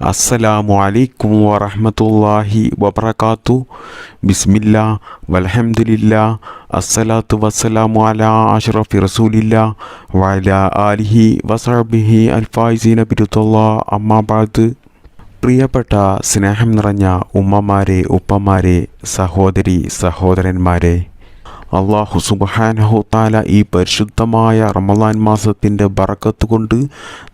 അസ്സലാമു അലൈക്കും വറഹമത്തല്ലാഹി വബർക്കാത്തു ബിസ്മില്ല വലഹമുല്ല അസ്സലാത്തു വസ്സലാമു അലാ അഷ്റഫി റസൂലില്ല വല ആലിഹി വസഹബിഹി അൽഫായിസീന ബിരുദല്ലാ അമ്മാബാദ് പ്രിയപ്പെട്ട സ്നേഹം നിറഞ്ഞ ഉമ്മമാരെ ഉപ്പമാരെ സഹോദരി സഹോദരന്മാരെ അള്ളാഹു സുബഹാനഹു താല ഈ പരിശുദ്ധമായ റമദാൻ മാസത്തിന്റെ ബറക്കത്ത് കൊണ്ട്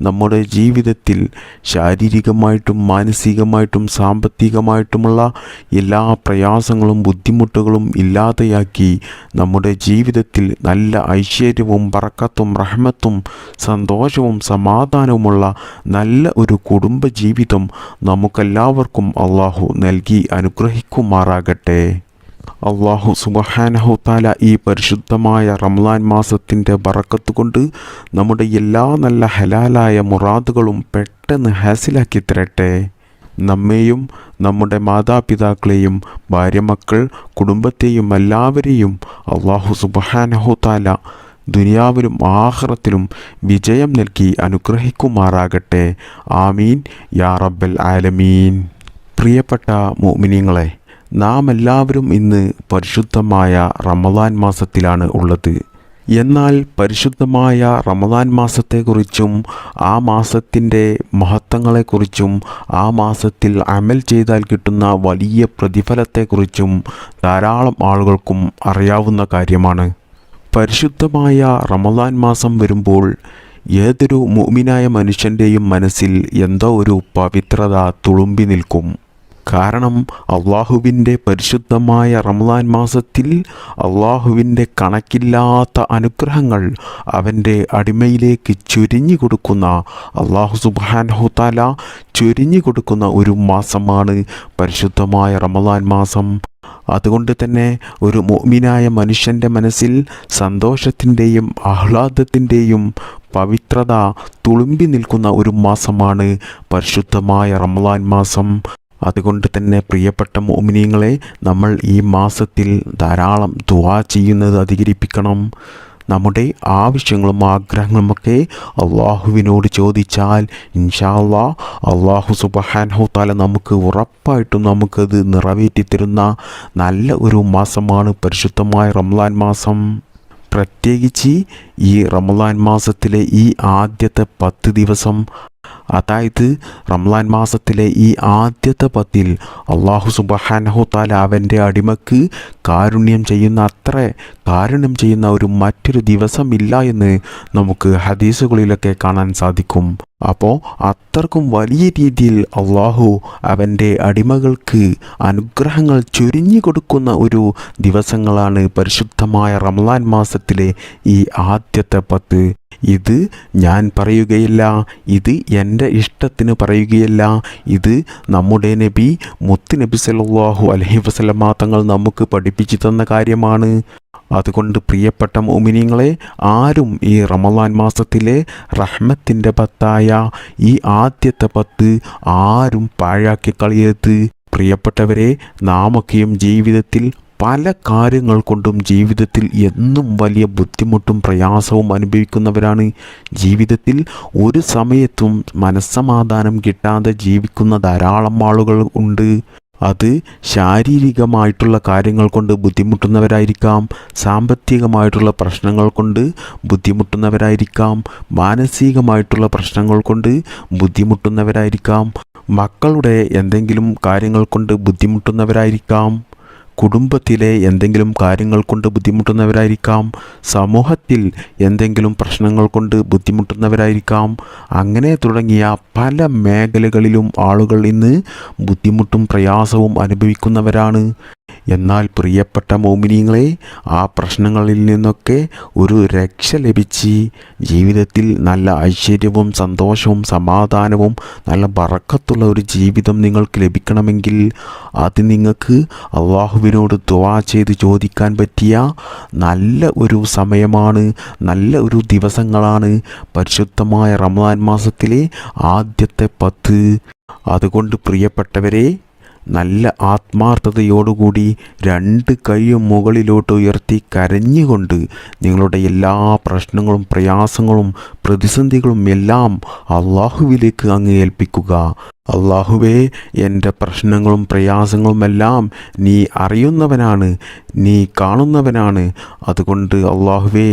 നമ്മുടെ ജീവിതത്തിൽ ശാരീരികമായിട്ടും മാനസികമായിട്ടും സാമ്പത്തികമായിട്ടുമുള്ള എല്ലാ പ്രയാസങ്ങളും ബുദ്ധിമുട്ടുകളും ഇല്ലാതെയാക്കി നമ്മുടെ ജീവിതത്തിൽ നല്ല ഐശ്വര്യവും ബറക്കത്തും റഹ്മത്തും സന്തോഷവും സമാധാനവുമുള്ള നല്ല ഒരു കുടുംബ ജീവിതം നമുക്കെല്ലാവർക്കും അള്ളാഹു നൽകി അനുഗ്രഹിക്കുമാറാകട്ടെ. അള്ളാഹു സുബഹാനഹു താല ഈ പരിശുദ്ധമായ റംലാൻ മാസത്തിന്റെ വറക്കത്ത് കൊണ്ട് നമ്മുടെ എല്ലാ നല്ല ഹലാലായ മുറാദുകളും പെട്ടെന്ന് ഹാസിലാക്കി തരട്ടെ. നമ്മെയും നമ്മുടെ മാതാപിതാക്കളെയും ഭാര്യമക്കൾ കുടുംബത്തെയും എല്ലാവരെയും അള്ളാഹു സുബഹാനഹു താല ദുനിയാവിലും ആഹ്റത്തിലും വിജയം നൽകി അനുഗ്രഹിക്കുമാറാകട്ടെ. ആമീൻ. യാ റബ്ബൽ ആലമീൻ. പ്രിയപ്പെട്ട മോമിനിയങ്ങളെ നാം എല്ലാവരും ഇന്ന് പരിശുദ്ധമായ റമദാൻ മാസത്തിലാണ് ഉള്ളത്. എന്നാൽ പരിശുദ്ധമായ റമദാൻ മാസത്തെക്കുറിച്ചും ആ മാസത്തിന്റെ മഹത്വങ്ങളെക്കുറിച്ചും ആ മാസത്തിൽ അമൽ ചെയ്താൽ കിട്ടുന്ന വലിയ പ്രതിഫലത്തെക്കുറിച്ചും ധാരാളം ആളുകൾക്കും അറിയാവുന്ന കാര്യമാണ്. പരിശുദ്ധമായ റമദാൻ മാസം വരുമ്പോൾ ഏതൊരു മുഅ്മിനായ മനുഷ്യന്റെയും മനസ്സിൽ എന്തോ ഒരു പവിത്രത തുളുമ്പി നിൽക്കും. കാരണം അള്ളാഹുവിന്റെ പരിശുദ്ധമായ റംലാൻ മാസത്തിൽ അള്ളാഹുവിന്റെ കണക്കില്ലാത്ത അനുഗ്രഹങ്ങൾ അവന്റെ അടിമയിലേക്ക് ചൊരിഞ്ഞു കൊടുക്കുന്ന അള്ളാഹു സുബാൻഹുത്താല ചൊരിഞ്ഞു കൊടുക്കുന്ന ഒരു മാസമാണ് പരിശുദ്ധമായ റമദാൻ മാസം. അതുകൊണ്ട് തന്നെ ഒരു മോമിനായ മനുഷ്യന്റെ മനസ്സിൽ സന്തോഷത്തിന്റെയും ആഹ്ലാദത്തിന്റെയും പവിത്രത തുളുമ്പി നിൽക്കുന്ന ഒരു മാസമാണ് പരിശുദ്ധമായ റമദാൻ മാസം. അതുകൊണ്ട് തന്നെ പ്രിയപ്പെട്ട മോമിനിയങ്ങളെ നമ്മൾ ഈ മാസത്തിൽ ധാരാളം ദുവാ ചെയ്യുന്നത് അധികരിപ്പിക്കണം. നമ്മുടെ ആവശ്യങ്ങളും ആഗ്രഹങ്ങളുമൊക്കെ അള്ളാഹുവിനോട് ചോദിച്ചാൽ ഇൻഷാ ഇൻഷാല്ലാ അള്ളാഹു സുബഹാൻഹു താല നമുക്ക് ഉറപ്പായിട്ടും നമുക്കത് നിറവേറ്റി തരുന്ന നല്ല ഒരു മാസമാണ് പരിശുദ്ധമായ റംലാൻ മാസം. പ്രത്യേകിച്ച് ഈ റമലാൻ മാസത്തിലെ ഈ ആദ്യത്തെ പത്ത് ദിവസം അതായത് റംലാൻ മാസത്തിലെ ഈ ആദ്യത്തെ പത്തിൽ അള്ളാഹു സുബഹാനഹു താല അവന്റെ അടിമക്ക് കാരുണ്യം ചെയ്യുന്ന അത്ര കാരുണ്യം ചെയ്യുന്ന ഒരു മറ്റൊരു ദിവസമില്ല എന്ന് നമുക്ക് ഹദീസുകളിലൊക്കെ കാണാൻ സാധിക്കും. അപ്പോൾ അത്രക്കും വലിയ രീതിയിൽ അള്ളാഹു അവന്റെ അടിമകൾക്ക് അനുഗ്രഹങ്ങൾ ചൊരിഞ്ഞു കൊടുക്കുന്ന ഒരു ദിവസങ്ങളാണ് പരിശുദ്ധമായ റംലാൻ മാസത്തിലെ ഈ ആദ്യത്തെ പത്ത്. ഇത് ഞാൻ പറയുകയില്ല ഇത് എന്റെ ഇഷ്ടത്തിന് പറയുകയില്ല ഇത് നമ്മുടെ നബി മുത്ത് നബി സല്ലാഹു അലഹി വസ്ലമാ തങ്ങൾ നമുക്ക് പഠിപ്പിച്ചു തന്ന കാര്യമാണ്. അതുകൊണ്ട് പ്രിയപ്പെട്ട മോമിനിയങ്ങളെ ആരും ഈ റമദാൻ മാസത്തിലെ റഹ്മത്തിന്റെ പത്തായ ഈ ആദ്യത്തെ പത്ത് ആരും പാഴാക്കി കളയരുത്. പ്രിയപ്പെട്ടവരെ നാമൊക്കെയും ജീവിതത്തിൽ പല കാര്യങ്ങൾ കൊണ്ടും ജീവിതത്തിൽ എന്നും വലിയ ബുദ്ധിമുട്ടും പ്രയാസവും അനുഭവിക്കുന്നവരാണ്. ജീവിതത്തിൽ ഒരു സമയത്തും മനസ്സമാധാനം കിട്ടാതെ ജീവിക്കുന്ന ധാരാളം ആളുകൾ ഉണ്ട്. അത് ശാരീരികമായിട്ടുള്ള കാര്യങ്ങൾ കൊണ്ട് ബുദ്ധിമുട്ടുന്നവരായിരിക്കാം. സാമ്പത്തികമായിട്ടുള്ള പ്രശ്നങ്ങൾ കൊണ്ട് ബുദ്ധിമുട്ടുന്നവരായിരിക്കാം. മാനസികമായിട്ടുള്ള പ്രശ്നങ്ങൾ കൊണ്ട് ബുദ്ധിമുട്ടുന്നവരായിരിക്കാം. മക്കളുടെ എന്തെങ്കിലും കാര്യങ്ങൾ കൊണ്ട് ബുദ്ധിമുട്ടുന്നവരായിരിക്കാം. കുടുംബത്തിലെ എന്തെങ്കിലും കാര്യങ്ങൾ കൊണ്ട് ബുദ്ധിമുട്ടുന്നവരായിരിക്കാം. സമൂഹത്തിൽ എന്തെങ്കിലും പ്രശ്നങ്ങൾ കൊണ്ട് ബുദ്ധിമുട്ടുന്നവരായിരിക്കാം. അങ്ങനെ തുടങ്ങിയ പല മേഖലകളിലും ആളുകൾ ഇന്ന് ബുദ്ധിമുട്ടും പ്രയാസവും അനുഭവിക്കുന്നവരാണ്. എന്നാൽ പ്രിയപ്പെട്ട മോമിനിയങ്ങളെ ആ പ്രശ്നങ്ങളിൽ നിന്നൊക്കെ ഒരു രക്ഷ ലഭിച്ച് ജീവിതത്തിൽ നല്ല ഐശ്വര്യവും സന്തോഷവും സമാധാനവും നല്ല വറക്കത്തുള്ള ഒരു ജീവിതം നിങ്ങൾക്ക് ലഭിക്കണമെങ്കിൽ അത് നിങ്ങൾക്ക് അള്ളാഹുവിനോട് ദ്വാ ചെയ്ത് ചോദിക്കാൻ പറ്റിയ നല്ല ഒരു സമയമാണ് നല്ല ഒരു ദിവസങ്ങളാണ് പരിശുദ്ധമായ റമദാൻ മാസത്തിലെ ആദ്യത്തെ പത്ത്. അതുകൊണ്ട് പ്രിയപ്പെട്ടവരെ നല്ല ആത്മാർത്ഥതയോടുകൂടി രണ്ട് കൈയും മുകളിലോട്ട് ഉയർത്തി കരഞ്ഞുകൊണ്ട് നിങ്ങളുടെ എല്ലാ പ്രശ്നങ്ങളും പ്രയാസങ്ങളും പ്രതിസന്ധികളും എല്ലാം അള്ളാഹുവിലേക്ക് അങ്ങ് ഏൽപ്പിക്കുക. അള്ളാഹുവേ എന്റെ പ്രശ്നങ്ങളും പ്രയാസങ്ങളുമെല്ലാം നീ അറിയുന്നവനാണ് നീ കാണുന്നവനാണ്. അതുകൊണ്ട് അള്ളാഹുവേ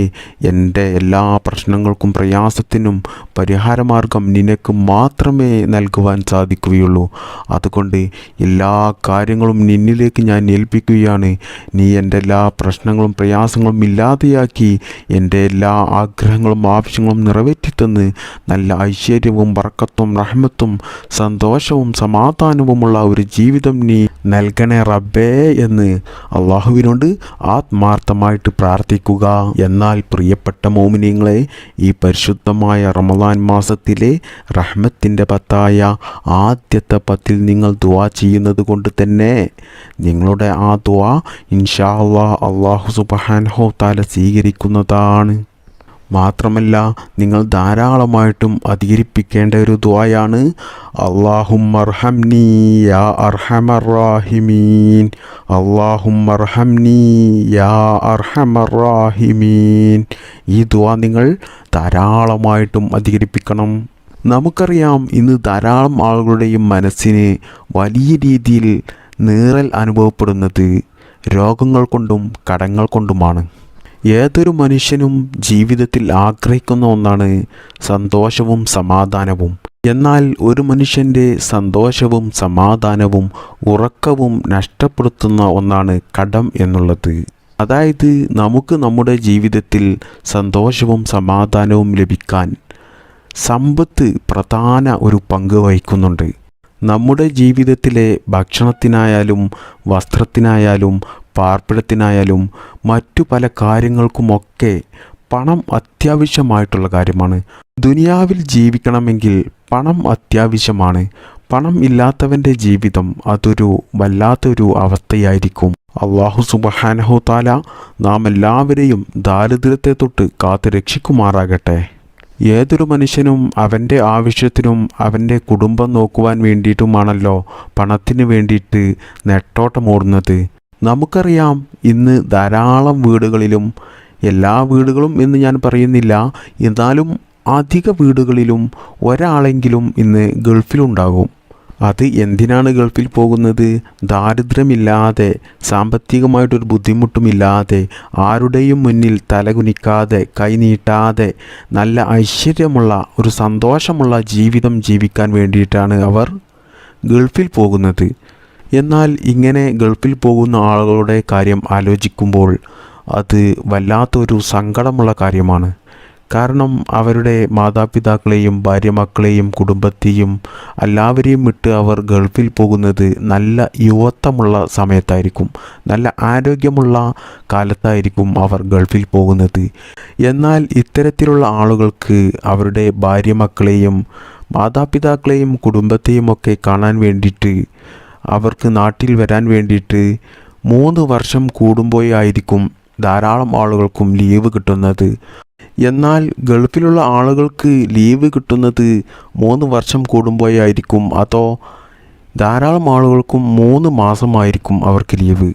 എന്റെ എല്ലാ പ്രശ്നങ്ങൾക്കും പ്രയാസത്തിനും പരിഹാരമാർഗം നിനക്ക് മാത്രമേ നൽകുവാൻ സാധിക്കുകയുള്ളൂ. അതുകൊണ്ട് എല്ലാ കാര്യങ്ങളും നിന്നിലേക്ക് ഞാൻ ഏൽപ്പിക്കുകയാണ്. നീ എന്റെ എല്ലാ പ്രശ്നങ്ങളും പ്രയാസങ്ങളും ഇല്ലാതെയാക്കി എന്റെ എല്ലാ ആഗ്രഹങ്ങളും ആവശ്യങ്ങളും നിറവേറ്റിത്തന്ന് നല്ല ഐശ്വര്യവും ബർക്കത്തും റഹ്മത്തും സന്തോഷവും സമാധാനവുമുള്ള ഒരു ജീവിതം നീ നൽകണേ റബ്ബേ എന്ന് അള്ളാഹുവിനോട് ആത്മാർത്ഥമായിട്ട് പ്രാർത്ഥിക്കുക. എന്നാൽ പ്രിയപ്പെട്ട മോമിനിയങ്ങളെ ഈ പരിശുദ്ധമായ റമദാൻ മാസത്തിലെ റഹ്മത്തിന്റെ പത്തായ ആദ്യത്തെ പത്തിൽ നിങ്ങൾ ദുവാ ചെയ്യുന്നത് കൊണ്ട് തന്നെ നിങ്ങളുടെ ആ ദുവാ ഇൻഷാ അള്ളാഹ് അള്ളാഹു സുബഹാൻഹോ താല സ്വീകരിക്കുന്നതാണ്. മാത്രമല്ല നിങ്ങൾ ധാരാളമായിട്ടും അധികരിപ്പിക്കേണ്ട ഒരു ദ്വായാണ് അള്ളാഹും യാ യാ ഈ ദ്വാ നിങ്ങൾ ധാരാളമായിട്ടും അധികരിപ്പിക്കണം. നമുക്കറിയാം ഇന്ന് ധാരാളം ആളുകളുടെയും മനസ്സിന് വലിയ രീതിയിൽ നീറൽ അനുഭവപ്പെടുന്നത് രോഗങ്ങൾ കൊണ്ടും കടങ്ങൾ കൊണ്ടുമാണ്. ഏതൊരു മനുഷ്യനും ജീവിതത്തിൽ ആഗ്രഹിക്കുന്ന ഒന്നാണ് സന്തോഷവും സമാധാനവും. എന്നാൽ ഒരു മനുഷ്യന്റെ സന്തോഷവും സമാധാനവും ഉറക്കവും നഷ്ടപ്പെടുത്തുന്ന ഒന്നാണ് കടം എന്നുള്ളത്. അതായത് നമുക്ക് നമ്മുടെ ജീവിതത്തിൽ സന്തോഷവും സമാധാനവും ലഭിക്കാൻ സമ്പത്ത് പ്രധാന ഒരു പങ്ക് വഹിക്കുന്നുണ്ട്. നമ്മുടെ ജീവിതത്തിലെ ഭക്ഷണത്തിനായാലും വസ്ത്രത്തിനായാലും പാർപ്പിടത്തിനായാലും മറ്റു പല കാര്യങ്ങൾക്കുമൊക്കെ പണം അത്യാവശ്യമായിട്ടുള്ള കാര്യമാണ്. ദുനിയാവിൽ ജീവിക്കണമെങ്കിൽ പണം അത്യാവശ്യമാണ്. പണം ഇല്ലാത്തവന്റെ ജീവിതം അതൊരു വല്ലാത്തൊരു അവസ്ഥയായിരിക്കും. അള്ളാഹു സുബഹാനഹു താല നാം എല്ലാവരെയും ദാരിദ്ര്യത്തെ തൊട്ട് കാത്തു രക്ഷിക്കുമാറാകട്ടെ. ഏതൊരു മനുഷ്യനും അവന്റെ ആവശ്യത്തിനും അവന്റെ കുടുംബം നോക്കുവാൻ വേണ്ടിയിട്ടുമാണല്ലോ പണത്തിന് വേണ്ടിയിട്ട് നെട്ടോട്ടമോടുന്നത്. നമുക്കറിയാം ഇന്ന് ധാരാളം വീടുകളിലും എല്ലാ വീടുകളും എന്ന് ഞാൻ പറയുന്നില്ല എന്നാലും അധിക വീടുകളിലും ഒരാളെങ്കിലും ഇന്ന് ഗൾഫിലുണ്ടാകും. അത് എന്തിനാണ് ഗൾഫിൽ പോകുന്നത്? ദാരിദ്ര്യമില്ലാതെ സാമ്പത്തികമായിട്ടൊരു ബുദ്ധിമുട്ടുമില്ലാതെ ആരുടെയും മുന്നിൽ തലകുനിക്കാതെ കൈനീട്ടാതെ നല്ല ഐശ്വര്യമുള്ള ഒരു സന്തോഷമുള്ള ജീവിതം ജീവിക്കാൻ വേണ്ടിയിട്ടാണ് അവർ ഗൾഫിൽ പോകുന്നത്. എന്നാൽ ഇങ്ങനെ ഗൾഫിൽ പോകുന്ന ആളുകളുടെ കാര്യം ആലോചിക്കുമ്പോൾ അത് വല്ലാത്തൊരു സങ്കടമുള്ള കാര്യമാണ്. കാരണം അവരുടെ മാതാപിതാക്കളെയും ഭാര്യ മക്കളെയും കുടുംബത്തെയും എല്ലാവരെയും വിട്ട് അവർ ഗൾഫിൽ പോകുന്നത് നല്ല യുവത്വമുള്ള സമയത്തായിരിക്കും. നല്ല ആരോഗ്യമുള്ള കാലത്തായിരിക്കും അവർ ഗൾഫിൽ പോകുന്നത്. എന്നാൽ ഇത്തരത്തിലുള്ള ആളുകൾക്ക് അവരുടെ ഭാര്യ മക്കളെയും മാതാപിതാക്കളെയും കുടുംബത്തെയും ഒക്കെ കാണാൻ വേണ്ടിയിട്ട് അവർക്ക് നാട്ടിൽ വരാൻ വേണ്ടിയിട്ട് മൂന്ന് വർഷം കൂടുമ്പോഴായിരിക്കും ധാരാളം ആളുകൾക്കും ലീവ് കിട്ടുന്നത്. എന്നാൽ ഗൾഫിലുള്ള ആളുകൾക്ക് ലീവ് കിട്ടുന്നത് മൂന്ന് വർഷം കൂടുമ്പോഴായിരിക്കും. അതോ ധാരാളം ആളുകൾക്കും മൂന്ന് മാസമായിരിക്കും അവർക്ക് ലീവ്.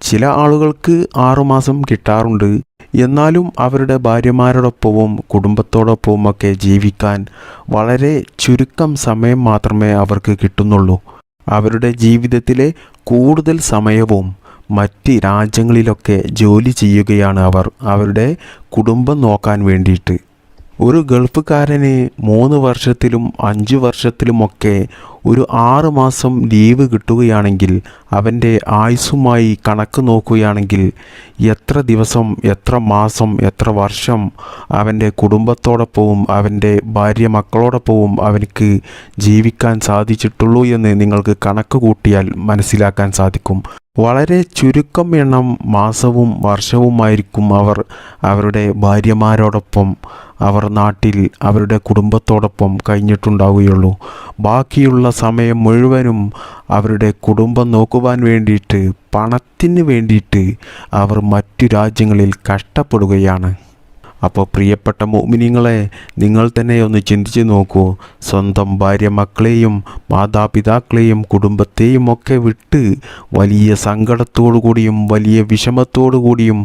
ചില ആളുകൾക്ക് ആറുമാസം കിട്ടാറുണ്ട്. എന്നാലും അവരുടെ ഭാര്യമാരോടൊപ്പവും കുടുംബത്തോടൊപ്പവും ഒക്കെ ജീവിക്കാൻ വളരെ ചുരുക്കം സമയം മാത്രമേ അവർക്ക് കിട്ടുന്നുള്ളൂ. അവരുടെ ജീവിതത്തിലെ കൂടുതൽ സമയവും മറ്റ് രാജ്യങ്ങളിലൊക്കെ ജോലി ചെയ്യുകയാണ് അവർ. അവരുടെ കുടുംബം നോക്കാൻ വേണ്ടിയിട്ട്. ഒരു ഗൾഫുകാരന് മൂന്ന് വർഷത്തിലും അഞ്ച് വർഷത്തിലുമൊക്കെ ഒരു ആറ് മാസം ലീവ് കിട്ടുകയാണെങ്കിൽ അവന്റെ ആയുസ്സുമായി കണക്ക് നോക്കുകയാണെങ്കിൽ എത്ര ദിവസം എത്ര മാസം എത്ര വർഷം അവന്റെ കുടുംബത്തോടൊപ്പവും അവന്റെ ഭാര്യ മക്കളോടൊപ്പവും അവനക്ക് ജീവിക്കാൻ സാധിച്ചിട്ടുള്ളൂ എന്ന് നിങ്ങൾക്ക് കണക്ക് കൂട്ടിയാൽ മനസ്സിലാക്കാൻ സാധിക്കും. വളരെ ചുരുക്കം എണ്ണം മാസവും വർഷവുമായിരിക്കും അവർ അവരുടെ ഭാര്യമാരോടൊപ്പം അവർ നാട്ടിൽ അവരുടെ കുടുംബത്തോടൊപ്പം കഴിഞ്ഞിട്ടുണ്ടാവുകയുള്ളൂ. ബാക്കിയുള്ള സമയം മുഴുവനും അവരുടെ കുടുംബം നോക്കുവാൻ വേണ്ടിയിട്ട് പണത്തിന് വേണ്ടിയിട്ട് അവർ മറ്റു രാജ്യങ്ങളിൽ കഷ്ടപ്പെടുകയാണ്. അപ്പോൾ പ്രിയപ്പെട്ട മോമിനിങ്ങളെ നിങ്ങൾ തന്നെ ഒന്ന് ചിന്തിച്ച് നോക്കൂ. സ്വന്തം ഭാര്യ മക്കളെയും മാതാപിതാക്കളെയും കുടുംബത്തെയും ഒക്കെ വിട്ട് വലിയ സങ്കടത്തോടു കൂടിയും വലിയ വിഷമത്തോടു കൂടിയും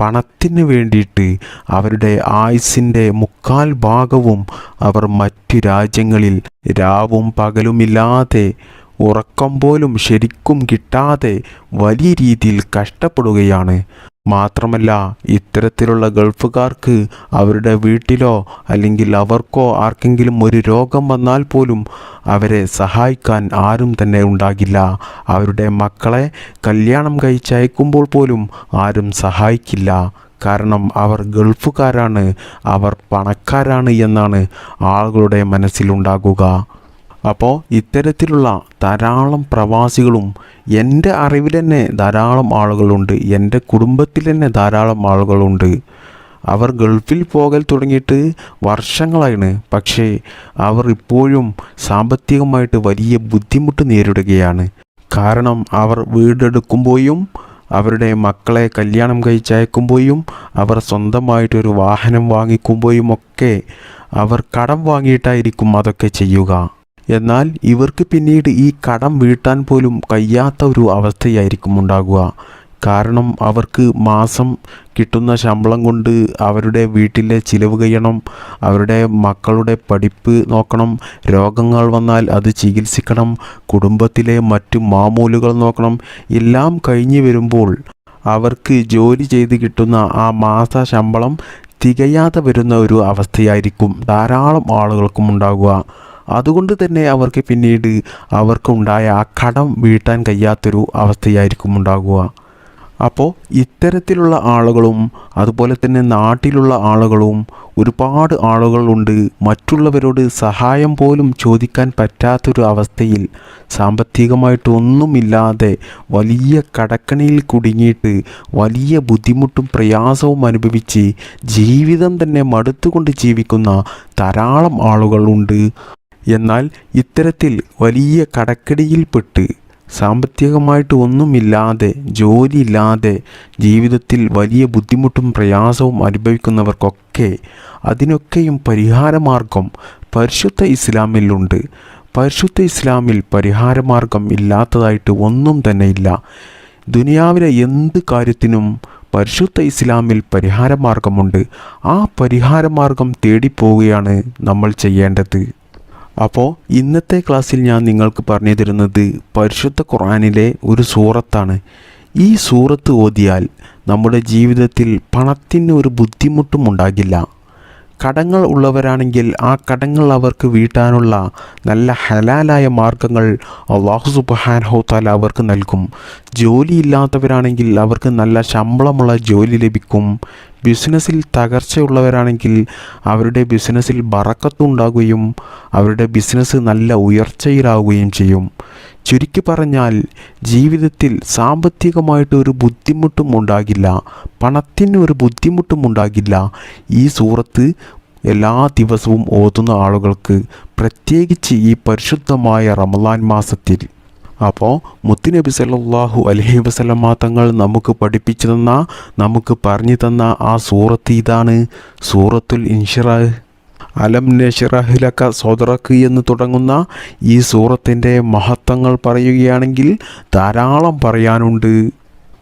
പണത്തിന് വേണ്ടിയിട്ട് അവരുടെ ആയുസിന്റെ മുക്കാൽ ഭാഗവും അവർ മറ്റു രാജ്യങ്ങളിൽ രാവും പകലുമില്ലാതെ ഉറക്കം പോലും ശരിക്കും കിട്ടാതെ വലിയ രീതിയിൽ കഷ്ടപ്പെടുകയാണ്. മാത്രമല്ല ഇത്തരത്തിലുള്ള ഗൾഫുകാർക്ക് അവരുടെ വീട്ടിലോ അല്ലെങ്കിൽ അവർക്കോ ആർക്കെങ്കിലും ഒരു രോഗം വന്നാൽ പോലും അവരെ സഹായിക്കാൻ ആരും തന്നെ ഉണ്ടാകില്ല. അവരുടെ മക്കളെ കല്യാണം കഴിച്ചയക്കുമ്പോൾ പോലും ആരും സഹായിക്കില്ല. കാരണം അവർ ഗൾഫുകാരാണ് അവർ പണക്കാരാണ് എന്നാണ് ആളുകളുടെ മനസ്സിലുണ്ടാകുക. അപ്പോൾ ഇത്തരത്തിലുള്ള ധാരാളം പ്രവാസികളും എന്റെ അറിവിൽ തന്നെ ധാരാളം ആളുകളുണ്ട് എന്റെ കുടുംബത്തിൽ തന്നെ ധാരാളം ആളുകളുണ്ട്. അവർ ഗൾഫിൽ പോകൽ തുടങ്ങിയിട്ട് വർഷങ്ങളാണ്. പക്ഷേ അവർ ഇപ്പോഴും സാമ്പത്തികമായിട്ട് വലിയ ബുദ്ധിമുട്ട് നേരിടുകയാണ്. കാരണം അവർ വീടെടുക്കുമ്പോഴും അവരുടെ മക്കളെ കല്യാണം കഴിച്ചയക്കുമ്പോഴും അവർ സ്വന്തമായിട്ടൊരു വാഹനം വാങ്ങിക്കുമ്പോഴും ഒക്കെ അവർ കടം വാങ്ങിയിട്ടായിരിക്കും അതൊക്കെ ചെയ്യുക. എന്നാൽ ഇവർക്ക് പിന്നീട് ഈ കടം വീട്ടാൻ പോലും കഴിയാത്ത ഒരു അവസ്ഥയായിരിക്കും ഉണ്ടാകുക. കാരണം അവർക്ക് മാസം കിട്ടുന്ന ശമ്പളം കൊണ്ട് അവരുടെ വീട്ടിലെ ചിലവ് കഴിയണം അവരുടെ മക്കളുടെ പഠിപ്പ് നോക്കണം രോഗങ്ങൾ വന്നാൽ അത് ചികിത്സിക്കണം കുടുംബത്തിലെ മറ്റു മാമൂലുകൾ നോക്കണം എല്ലാം കഴിഞ്ഞു വരുമ്പോൾ അവർക്ക് ജോലി ചെയ്ത് കിട്ടുന്ന ആ മാസ ശമ്പളം തികയാതെ വരുന്ന ഒരു അവസ്ഥയായിരിക്കും ധാരാളം ആളുകൾക്കും ഉണ്ടാകുക. അതുകൊണ്ട് തന്നെ അവർക്ക് പിന്നീട് അവർക്കുണ്ടായ ആ കടം വീട്ടാൻ കഴിയാത്തൊരു അവസ്ഥയായിരിക്കും ഉണ്ടാകുക. അപ്പോൾ ഇത്തരത്തിലുള്ള ആളുകളും അതുപോലെ തന്നെ നാട്ടിലുള്ള ആളുകളും ഒരുപാട് ആളുകളുണ്ട്. മറ്റുള്ളവരോട് സഹായം പോലും ചോദിക്കാൻ പറ്റാത്തൊരു അവസ്ഥയിൽ സാമ്പത്തികമായിട്ടൊന്നുമില്ലാതെ വലിയ കടക്കണിയിൽ കുടുങ്ങിയിട്ട് വലിയ ബുദ്ധിമുട്ടും പ്രയാസവും അനുഭവിച്ച് ജീവിതം തന്നെ മടുത്തുകൊണ്ട് ജീവിക്കുന്ന ധാരാളം ആളുകളുണ്ട്. എന്നാൽ ഇത്തരത്തിൽ വലിയ കടക്കടിയിൽപ്പെട്ട് സാമ്പത്തികമായിട്ട് ഒന്നുമില്ലാതെ ജോലിയില്ലാതെ ജീവിതത്തിൽ വലിയ ബുദ്ധിമുട്ടും പ്രയാസവും അനുഭവിക്കുന്നവർക്കൊക്കെ അതിനൊക്കെയും പരിഹാരമാർഗം പരിശുദ്ധ ഇസ്ലാമിലുണ്ട്. പരിശുദ്ധ ഇസ്ലാമിൽ പരിഹാരമാർഗം ഇല്ലാത്തതായിട്ട് ഒന്നും തന്നെ ഇല്ല ദുനിയാവിലെ എന്ത് കാര്യത്തിനും പരിശുദ്ധ ഇസ്ലാമിൽ പരിഹാരമാർഗമുണ്ട്. ആ പരിഹാരമാർഗം തേടിപ്പോവുകയാണ് നമ്മൾ ചെയ്യേണ്ടത്. അപ്പോൾ ഇന്നത്തെ ക്ലാസ്സിൽ ഞാൻ നിങ്ങൾക്ക് പറഞ്ഞു തരുന്നത് പരിശുദ്ധ ഖുർആനിലെ ഒരു സൂറത്താണ്. ഈ സൂറത്ത് ഓതിയാൽ നമ്മുടെ ജീവിതത്തിൽ പണത്തിന് ഒരു ബുദ്ധിമുട്ടും ഉണ്ടാകില്ല. കടങ്ങൾ ഉള്ളവരാണെങ്കിൽ ആ കടങ്ങൾ അവർക്ക് വീട്ടാനുള്ള നല്ല ഹലാലായ മാർഗങ്ങൾ അള്ളാഹു സുബാൻഹോത്താൽ അവർക്ക് നൽകും. ജോലിയില്ലാത്തവരാണെങ്കിൽ അവർക്ക് നല്ല ശമ്പളമുള്ള ജോലി ലഭിക്കും. ബിസിനസ്സിൽ തകർച്ചയുള്ളവരാണെങ്കിൽ അവരുടെ ബിസിനസ്സിൽ ബറക്കത്തുണ്ടാകുകയും അവരുടെ ബിസിനസ് നല്ല ഉയർച്ചയിലാവുകയും ചെയ്യും. ചുരുക്കി പറഞ്ഞാൽ ജീവിതത്തിൽ സാമ്പത്തികമായിട്ട് ഒരു ബുദ്ധിമുട്ടും ഉണ്ടാകില്ല പണത്തിന് ഒരു ബുദ്ധിമുട്ടും ഉണ്ടാകില്ല. ഈ സൂറത്ത് എല്ലാ ദിവസവും ഓതുന്ന ആളുകൾക്ക് പ്രത്യേകിച്ച് ഈ പരിശുദ്ധമായ റമലാൻ മാസത്തിൽ. അപ്പോൾ മുത്തുനബി സല്ലാഹു അലഹി വസല്ലമ തങ്ങൾ നമുക്ക് പഠിപ്പിച്ചു തന്ന നമുക്ക് പറഞ്ഞു തന്ന ആ സൂറത്ത് ഇതാണ് സൂറത്തുൽ ഇൻഷിറാ അലം നഷിറഹിലക്ക സോദറക്ക് എന്ന് തുടങ്ങുന്ന ഈ സൂറത്തിന്റെ മഹത്വങ്ങൾ പറയുകയാണെങ്കിൽ ധാരാളം പറയാനുണ്ട്.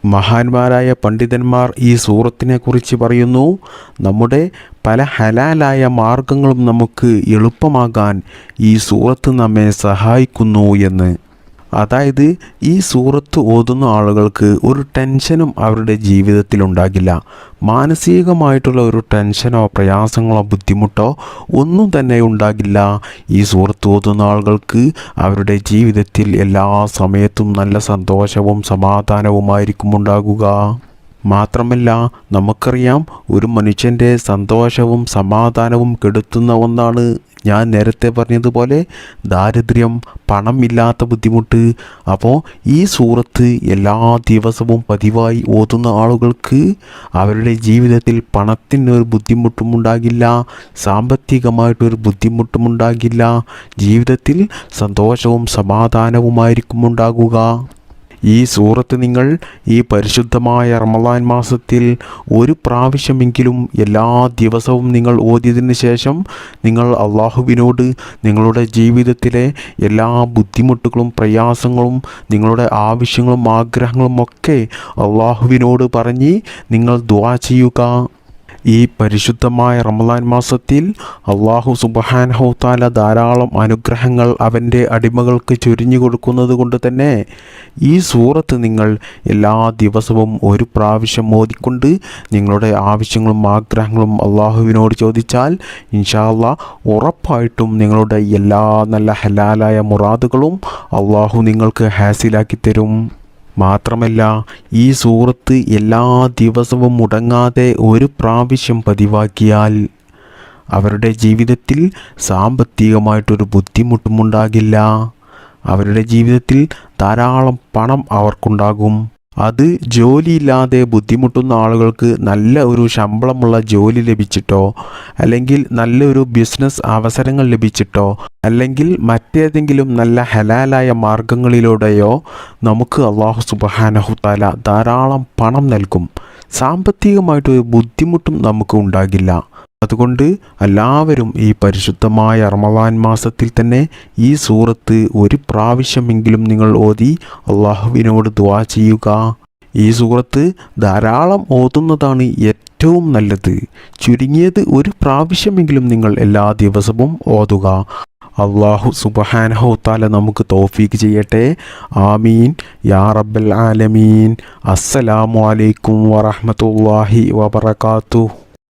മഹാന്മാരായ പണ്ഡിതന്മാർ ഈ സൂറത്തിനെ കുറിച്ച് പറയുന്നു. നമ്മുടെ പല ഹലാലായ മാർഗങ്ങളും നമുക്ക് എളുപ്പമാകാൻ ഈ സൂറത്ത് നമ്മെ സഹായിക്കുന്നു എന്ന്. അതായത് ഈ സൂറത്ത് ഓതുന്ന ആളുകൾക്ക് ഒരു ടെൻഷനും അവരുടെ ജീവിതത്തിൽ ഉണ്ടാകില്ല. മാനസികമായിട്ടുള്ള ഒരു ടെൻഷനോ പ്രയാസങ്ങളോ ബുദ്ധിമുട്ടോ ഒന്നും തന്നെ ഉണ്ടാകില്ല. ഈ സൂറത്ത് ഓതുന്ന ആളുകൾക്ക് അവരുടെ ജീവിതത്തിൽ എല്ലാ സമയത്തും നല്ല സന്തോഷവും സമാധാനവുമായിരിക്കും ഉണ്ടാകുക. മാത്രമല്ല നമുക്കറിയാം ഒരു മനുഷ്യന്റെ സന്തോഷവും സമാധാനവും കെടുത്തുന്ന ഒന്നാണ്. ഞാൻ നേരത്തെ പറഞ്ഞതുപോലെ ദാരിദ്ര്യം പണമില്ലാത്ത ബുദ്ധിമുട്ട്. അപ്പോൾ ഈ സൂറത്ത് എല്ലാ ദിവസവും പതിവായി ഓതുന്ന ആളുകൾക്ക് അവരുടെ ജീവിതത്തിൽ പണത്തിനൊരു ബുദ്ധിമുട്ടും ഉണ്ടാകില്ല സാമ്പത്തികമായിട്ടൊരു ബുദ്ധിമുട്ടും ഉണ്ടാകില്ല. ജീവിതത്തിൽ സന്തോഷവും സമാധാനവുമായിരിക്കും ഉണ്ടാകുക. ഈ സൂറത്ത് നിങ്ങൾ ഈ പരിശുദ്ധമായ റമദാൻ മാസത്തിൽ ഒരു പ്രാവശ്യമെങ്കിലും എല്ലാ ദിവസവും നിങ്ങൾ ഓതിയതിന് ശേഷം നിങ്ങൾ അള്ളാഹുവിനോട് നിങ്ങളുടെ ജീവിതത്തിലെ എല്ലാ ബുദ്ധിമുട്ടുകളും പ്രയാസങ്ങളും നിങ്ങളുടെ ആവശ്യങ്ങളും ആഗ്രഹങ്ങളും ഒക്കെ അള്ളാഹുവിനോട് പറഞ്ഞ് നിങ്ങൾ ദ്വാ ചെയ്യുക. ഈ പരിശുദ്ധമായ റമദാൻ മാസത്തിൽ അള്ളാഹു സുബഹാനഹുത്താല ധാരാളം അനുഗ്രഹങ്ങൾ അവന്റെ അടിമകൾക്ക് ചൊരിഞ്ഞു കൊടുക്കുന്നത് കൊണ്ട് തന്നെ ഈ സൂറത്ത് നിങ്ങൾ എല്ലാ ദിവസവും ഒരു പ്രാവശ്യം ഓതിക്കൊണ്ട് നിങ്ങളുടെ ആവശ്യങ്ങളും ആഗ്രഹങ്ങളും അള്ളാഹുവിനോട് ചോദിച്ചാൽ ഇൻഷാല്ല ഉറപ്പായിട്ടും നിങ്ങളുടെ എല്ലാ നല്ല ഹലാലായ മുറാദുകളും അള്ളാഹു നിങ്ങൾക്ക് ഹാസിലാക്കി തരും. മാത്രമല്ല ഈ സൂറത്ത് എല്ലാ ദിവസവും മുടങ്ങാതെ ഒരു പ്രാവശ്യം പതിവാക്കിയാൽ അവരുടെ ജീവിതത്തിൽ സാമ്പത്തികമായിട്ടൊരു ബുദ്ധിമുട്ടുമുണ്ടാകില്ല. അവരുടെ ജീവിതത്തിൽ ധാരാളം പണം അവർക്കുണ്ടാകും. അത് ജോലിയില്ലാതെ ബുദ്ധിമുട്ടുന്ന ആളുകൾക്ക് നല്ല ഒരു ശമ്പളമുള്ള ജോലി ലഭിച്ചിട്ടോ അല്ലെങ്കിൽ നല്ലൊരു ബിസിനസ് അവസരങ്ങൾ ലഭിച്ചിട്ടോ അല്ലെങ്കിൽ മറ്റേതെങ്കിലും നല്ല ഹലാലായ മാർഗങ്ങളിലൂടെയോ നമുക്ക് അള്ളാഹു സുബഹാനഹുത്താല ധാരാളം പണം നൽകും. സാമ്പത്തികമായിട്ടൊരു ബുദ്ധിമുട്ടും നമുക്ക് ഉണ്ടാകില്ല. അതുകൊണ്ട് എല്ലാവരും ഈ പരിശുദ്ധമായ റമദാൻ മാസത്തിൽ തന്നെ ഈ സൂറത്ത് ഒരു പ്രാവശ്യമെങ്കിലും നിങ്ങൾ ഓതി അള്ളാഹുവിനോട് ദ്വാ ചെയ്യുക. ഈ സൂറത്ത് ധാരാളം ഓതുന്നതാണ് ഏറ്റവും നല്ലത്. ചുരുങ്ങിയത് ഒരു പ്രാവശ്യമെങ്കിലും നിങ്ങൾ എല്ലാ ദിവസവും ഓതുക. അള്ളാഹു സുബഹാനഹു താല നമുക്ക് തോഫീക്ക് ചെയ്യട്ടെ. ആമീൻ. യാ റബ്ബൽ ആലമീൻ. അസ്സലാമു അലൈക്കും വറഹ്മത്തുള്ളാഹി വബറകാതുഹു.